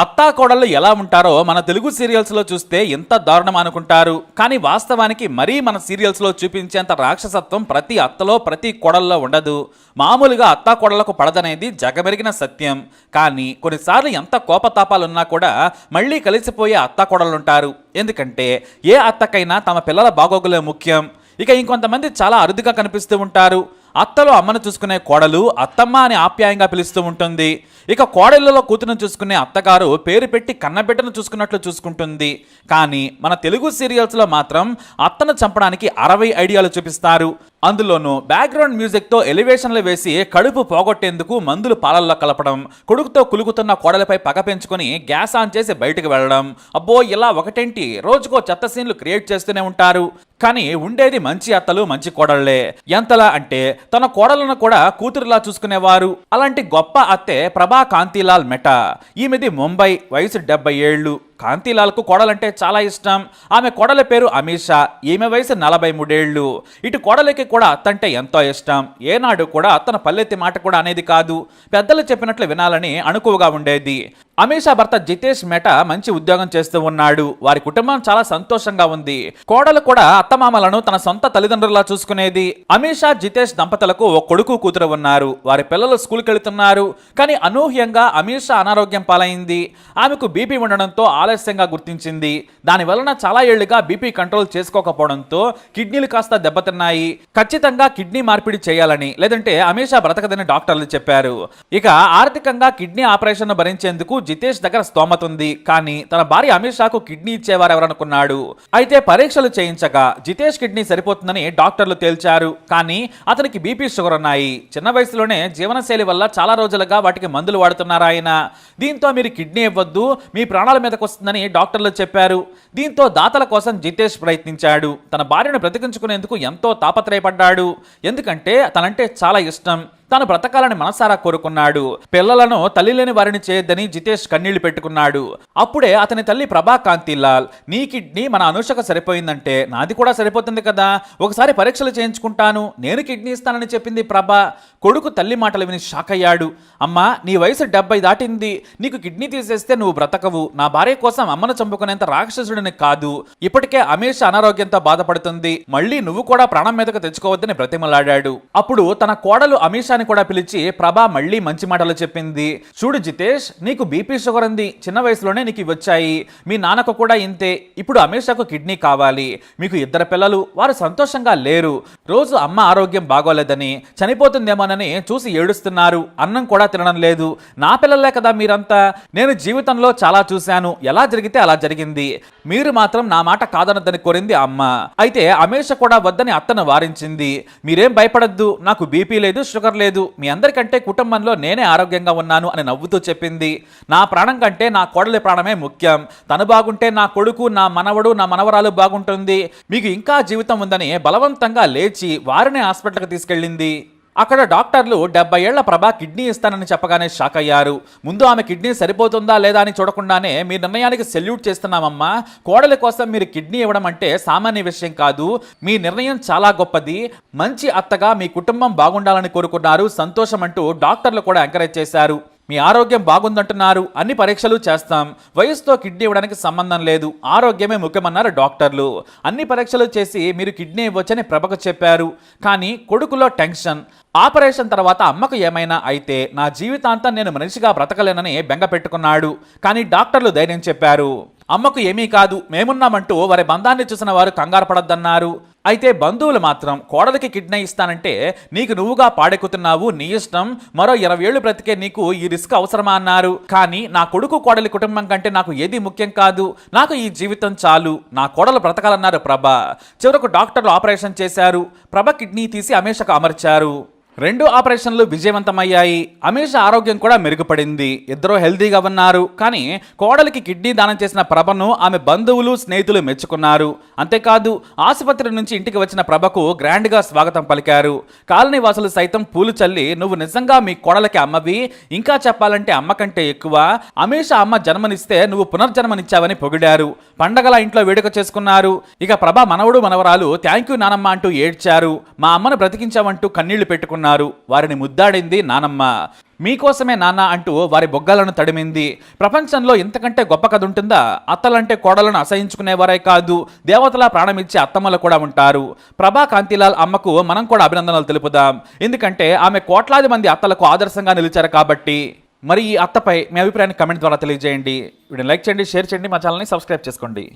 అత్తా కోడళ్ళు ఎలా ఉంటారో మన తెలుగు సీరియల్స్లో చూస్తే ఎంత దారుణం అనుకుంటారు. కానీ వాస్తవానికి మరీ మన సీరియల్స్లో చూపించేంత రాక్షసత్వం ప్రతి అత్తలో ప్రతి కోడల్లో ఉండదు. మామూలుగా అత్తా కోడళ్ళకు పడదనేది జగమెరిగిన సత్యం. కానీ కొన్నిసార్లు ఎంత కోపతాపాలున్నా కూడా మళ్ళీ కలిసిపోయే అత్తా కోడళ్ళుంటారు ఎందుకంటే ఏ అత్తకైనా తమ పిల్లల బాగోగులే ముఖ్యం. ఇక ఇంకొంతమంది చాలా అరుదుగా కనిపిస్తూ ఉంటారు. అత్తలో అమ్మను చూసుకునే కోడలు అత్తమ్మ అని ఆప్యాయంగా పిలుస్తూ ఉంటుంది. ఇక కోడళ్ళలో కూతురును చూసుకునే అత్తగారు పేరు పెట్టి కన్నబిడ్డను చూసుకున్నట్లు చూసుకుంటుంది. కానీ మన తెలుగు సీరియల్స్లో మాత్రం అత్తను చంపడానికి అరవై ఐడియాలు చూపిస్తారు. అందులోనూ బ్యాక్గ్రౌండ్ మ్యూజిక్తో ఎలివేషన్లు వేసి కడుపు పోగొట్టేందుకు మందులు పాలల్లో కలపడం కొడుకుతో కులుగుతున్న కోడలపై పగ పెంచుకొని గ్యాస్ ఆన్ చేసి బయటకు వెళ్ళడం. అబ్బో ఇలా ఒకటేంటి? రోజుకో చెత్త సీన్లు క్రియేట్ చేస్తూనే ఉంటారు. కానీ ఉండేది మంచి అత్తలు మంచి కోడళ్ళే ఎంతలా అంటే తన కోడలను కూడా కూతురులా చూసుకునేవారు. అలాంటి గొప్ప అత్తే ప్రభా కాంతిలాల్ మెట. ఈమెది ముంబై వయసు డెబ్బై ఏళ్ళు. కాంతిలాల్కు కోడలంటే చాలా ఇష్టం. ఆమె కోడల పేరు అమీషా. ఈమె వయసు నలభై మూడేళ్ళు ఇటు కోడలికి కూడా అత్తంటే ఎంతో ఇష్టం. ఏనాడు కూడా అత్తన పల్లెత్తి మాట కూడా అనేది కాదు. పెద్దలు చెప్పినట్లు వినాలని అణుకువగా ఉండేది. అమీషా భర్త జితేష్ మెట మంచి ఉద్యోగం చేస్తూ ఉన్నాడు. వారి కుటుంబం చాలా సంతోషంగా ఉంది. కోడలు కూడా అత్తమామలను తన సొంత తల్లిదండ్రులా చూసుకునేది. అమీషా జితేష్ దంపతులకు ఓ కొడుకు కూతురు ఉన్నారు. వారి పిల్లలు స్కూల్కి వెళుతున్నారు. కానీ అనూహ్యంగా అమీషా అనారోగ్యం పాలైంది. ఆమెకు బీపీ ఉండడంతో ఆలస్యంగా గుర్తించింది. దాని వలన చాలా ఏళ్ళుగా బీపీ కంట్రోల్ చేసుకోకపోవడంతో కిడ్నీలు కాస్త దెబ్బతిన్నాయి. ఖచ్చితంగా కిడ్నీ మార్పిడి చేయాలని లేదంటే అమీషా బ్రతకదని డాక్టర్లు చెప్పారు. ఇక ఆర్థికంగా కిడ్నీ ఆపరేషన్ భరించేందుకు జితేష్ దగ్గర స్తోమత ఉంది. కానీ తన భార్య అమిత్ షాకు కిడ్నీ ఇచ్చేవారు ఎవరనుకున్నాడు అయితే పరీక్షలు చేయించగా జితేష్ కిడ్నీ సరిపోతుందని డాక్టర్లు తేల్చారు. కానీ అతనికి బీపీ షుగర్ ఉన్నాయి. చిన్న వయసులోనే జీవనశైలి వల్ల చాలా రోజులుగా వాటికి మందులు వాడుతున్నారు ఆయన? దీంతో మీరు కిడ్నీ ఇవ్వద్దు మీ ప్రాణాల మీదకు వస్తుందని డాక్టర్లు చెప్పారు. దీంతో దాతల కోసం జితేష్ ప్రయత్నించాడు. తన భార్యను బ్రతికించుకునేందుకు ఎంతో తాపత్రయపడ్డాడు. ఎందుకంటే తనంటే చాలా ఇష్టం. తాను బ్రతకాలని మనసారా కోరుకున్నాడు. పిల్లలను తల్లి లేని వారిని చేయొద్దని జితేష్ కన్నీళ్ళు పెట్టుకున్నాడు. అప్పుడే అతని తల్లి ప్రభా కాంతిలాల్ నీ కిడ్నీ మన అనుషకు సరిపోయిందంటే నాది కూడా సరిపోతుంది కదా. ఒకసారి పరీక్షలు చేయించుకుంటాను. నేను కిడ్నీ ఇస్తానని చెప్పింది ప్రభా. కొడుకు తల్లి మాటలు విని షాక్ అయ్యాడు. అమ్మా నీ వయసు డెబ్బై దాటింది. నీకు కిడ్నీ తీసేస్తే నువ్వు బ్రతకవు. నా భార్య కోసం అమ్మను చంపుకునేంత రాక్షసుడిని కాదు. ఇప్పటికే అమేష్ అనారోగ్యంతో బాధపడుతుంది. మళ్ళీ నువ్వు కూడా ప్రాణం మీదకు తెచ్చుకోవద్దని బ్రతిమలాడాడు. అప్పుడు తన కోడలు అమీషాని కూడా పిలిచి ప్రభా మళ్ళీ మంచి మాటలు చెప్పింది. చూడు జితేష్ నీకు బీపీ షుగర్ ఉంది. చిన్న వయసులోనే నీకు ఇవి వచ్చాయి. మీ నాన్నకు కూడా ఇంతే. ఇప్పుడు అమేషాకు కిడ్నీ కావాలి. మీకు ఇద్దరు పిల్లలు వారు సంతోషంగా లేరు. రోజు అమ్మ ఆరోగ్యం బాగోలేదని చనిపోతుందేమోనని చూసి ఏడుస్తున్నారు. అన్నం కూడా తినడం లేదు. నా పిల్లలే కదా మీరంతా. నేను జీవితంలో చాలా చూశాను. ఎలా జరిగితే అలా జరిగింది. మీరు మాత్రం నా మాట కాదనద్దని కోరింది అమ్మ. అయితే అమేష కూడా వద్దని అత్తను వారించింది. మీరేం భయపడద్దు. నాకు బీపీ లేదు షుగర్ లేదు మీ అందరికంటే కుటుంబంలో నేనే ఆరోగ్యంగా ఉన్నాను అని నవ్వుతూ చెప్పింది. నా ప్రాణం కంటే నా కోడలి ప్రాణమే ముఖ్యం. తను బాగుంటే నా కొడుకు నా మనవడు నా మనవరాలు బాగుంటుంది. మీకు ఇంకా జీవితం ఉందని బలవంతంగా లేచి వారిని హాస్పిటల్కి తీసుకెళ్ళింది. అక్కడ డాక్టర్లు డెబ్బై ఏళ్ళ ప్రభా కిడ్నీ ఇస్తానని చెప్పగానే షాక్ అయ్యారు. ముందు ఆమె కిడ్నీ సరిపోతుందా లేదా అని చూడకుండానే మీ నిర్ణయానికి సెల్యూట్ చేస్తున్నామమ్మా. కోడలి కోసం మీరు కిడ్నీ ఇవ్వడం అంటే సామాన్య విషయం కాదు. మీ నిర్ణయం చాలా గొప్పది. మంచి అత్తగా మీ కుటుంబం బాగుండాలని కోరుకున్నారు. సంతోషం అంటూ డాక్టర్లు కూడా ఎంకరేజ్ చేశారు. మీ ఆరోగ్యం బాగుందంటున్నారు అన్ని పరీక్షలు చేస్తాం. వయసుతో కిడ్నీ ఇవ్వడానికి సంబంధం లేదు. ఆరోగ్యమే ముఖ్యమన్నారు డాక్టర్లు. అన్ని పరీక్షలు చేసి మీరు కిడ్నీ ఇవ్వచ్చని ప్రభకు చెప్పారు. కానీ కొడుకులో టెన్షన్. ఆపరేషన్ తర్వాత అమ్మకు ఏమైనా అయితే నా జీవితాంతం నేను మనిషిగా బ్రతకలేనని బెంగ పెట్టుకున్నాడు. కానీ డాక్టర్లు ధైర్యం చెప్పారు. అమ్మకు ఏమీ కాదు. మేమున్నామంటూ వారి బంధాన్ని చూసిన వారు కంగారు పడొద్దన్నారు. అయితే బంధువులు మాత్రం కోడలికి కిడ్నీ ఇస్తానంటే నీకు నువ్వుగా పాడెక్కుతున్నావు నీ ఇష్టం. మరో ఇరవై ఏళ్ళు బ్రతికే నీకు ఈ రిస్క్ అవసరమా అన్నారు. కానీ నా కొడుకు కోడలి కుటుంబం కంటే నాకు ఏది ముఖ్యం కాదు. నాకు ఈ జీవితం చాలు. నా కోడలు బ్రతకాలన్నారు ప్రభ. చివరకు డాక్టర్లు ఆపరేషన్ చేశారు. ప్రభ కిడ్నీ తీసి అమేషకు అమర్చారు. రెండు ఆపరేషన్లు విజయవంతమయ్యాయి. అమీష్ ఆరోగ్యం కూడా మెరుగుపడింది. ఇద్దరూ హెల్తీగా ఉన్నారు. కానీ కోడలికి కిడ్నీ దానం చేసిన ప్రభను ఆమె బంధువులు స్నేహితులు మెచ్చుకున్నారు. అంతేకాదు ఆసుపత్రి నుంచి ఇంటికి వచ్చిన ప్రభకు గ్రాండ్గా స్వాగతం పలికారు. కాలనీ వాసులు సైతం పూలు చల్లి నువ్వు నిజంగా మీ కోడలకి అమ్మవి? ఇంకా చెప్పాలంటే అమ్మ కంటే ఎక్కువ. అమీష అమ్మ జన్మనిస్తే నువ్వు పునర్జన్మనిచ్చావని పొగిడారు. పండగల ఇంట్లో వేడుక చేసుకున్నారు. ఇక ప్రభా మనవడు మనవరాలు థ్యాంక్ యూ నానమ్మ అంటూ ఏడ్చారు. మా అమ్మను బ్రతికించామంటూ కన్నీళ్ళు పెట్టుకున్నారు. వారిని ముద్దాడింది నానమ్మ. మీకోసమే నాన్న అంటూ వారి బొగ్గలను తడిమింది. ప్రపంచంలో ఇంతకంటే గొప్ప కథ ఉంటుందా? అత్తలంటే కోడలను అసహించుకునేవారే కాదు. దేవతల ప్రాణమిచ్చే అత్తమ్మలు కూడా ఉంటారు. ప్రభా కాంతిలాల్ అమ్మకు మనం కూడా అభినందనలు తెలుపుదాం. ఎందుకంటే ఆమె కోట్లాది మంది అత్తలకు ఆదర్శంగా నిలిచారు కాబట్టి. మరి ఈ అత్తపై మీ అభిప్రాయాన్ని కమెంట్ ద్వారా తెలియజేయండి. వీడిని లైక్ చేయండి షేర్ చేయండి మా ఛానల్ని సబ్స్క్రైబ్ చేసుకోండి.